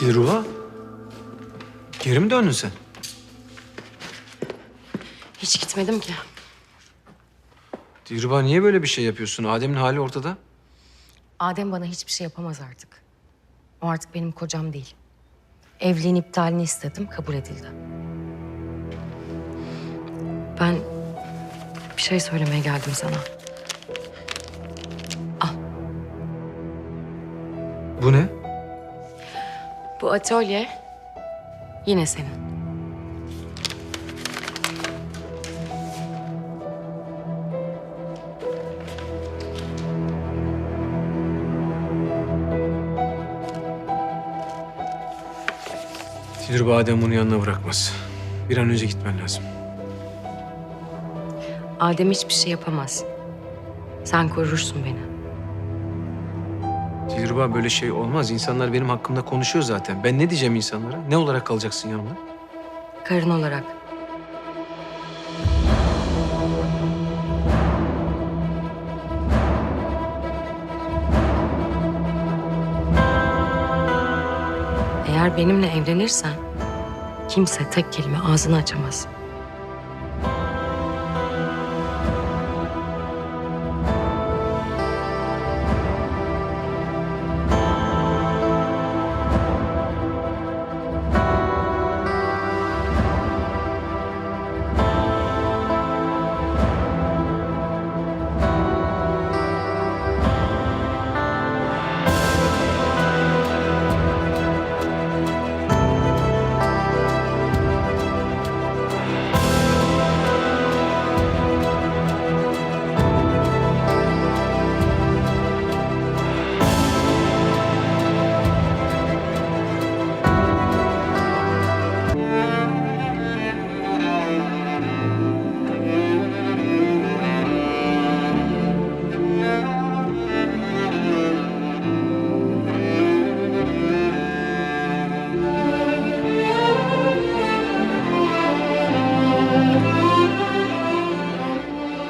Dilruba. Geri mi döndün sen? Hiç gitmedim ki. Dilruba niye böyle bir şey yapıyorsun? Adem'in hali ortada. Adem bana hiçbir şey yapamaz artık. O artık benim kocam değil. Evliliğin iptalini istedim, kabul edildi. Ben bir şey söylemeye geldim sana. Bu ne? Bu atölye yine senin. Dilruba Adem bunu yanına bırakmaz. Bir an önce gitmen lazım. Adem hiçbir şey yapamaz. Sen korursun beni. Dilruba böyle şey olmaz. İnsanlar benim hakkımda konuşuyor zaten. Ben ne diyeceğim insanlara? Ne olarak kalacaksın yanımda? Karın olarak. Eğer benimle evlenirsen kimse tek kelime ağzını açamaz.